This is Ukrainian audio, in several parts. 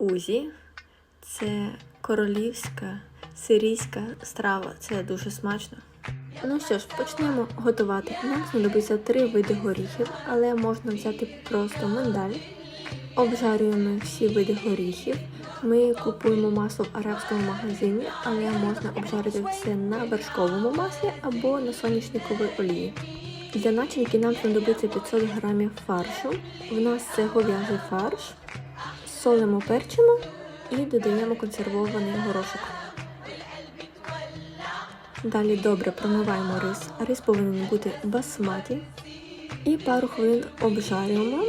узі. Це королівська сирійська страва. Це дуже смачно. Ну що ж, почнемо готувати. Нам знадобиться три види горіхів, але можна взяти просто миндаль. Обжарюємо всі види горіхів. Ми купуємо масло в арабському магазині, але можна обжарити все на вершковому маслі або на соняшниковій олії. Для начинки нам знадобиться 500 грамів фаршу. В нас це говяжий фарш. Солимо, перчимо і додаємо консервований горошок. Далі добре промиваємо рис. Рис повинен бути басматі. І пару хвилин обжарюємо.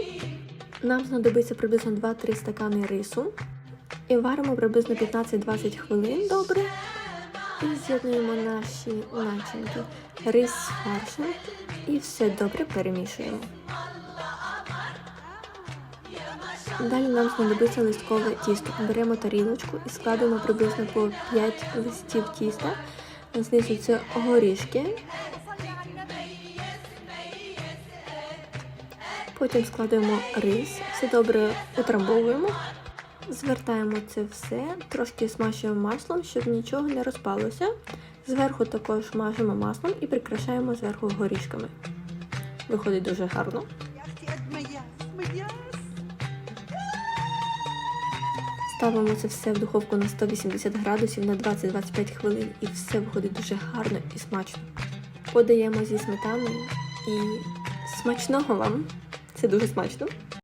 Нам знадобиться приблизно 2-3 стакани рису. І варимо приблизно 15-20 хвилин добре. І з'єднуємо наші начинки. Рис з фаршем. І все добре перемішуємо. Далі нам знадобиться листкове тісто. Беремо тарілочку і складемо приблизно по 5 листів тіста. Знизу це горішки. Потім складаємо рис, все добре утрамбовуємо. Звертаємо це все, трошки смажуємо маслом, щоб нічого не розпалося. Зверху також мажемо маслом і прикрашаємо зверху горішками. Виходить дуже гарно. Ставимо це все в духовку на 180 градусів на 20-25 хвилин і все виходить дуже гарно і смачно. Подаємо зі сметаною і смачного вам! Це дуже смачно.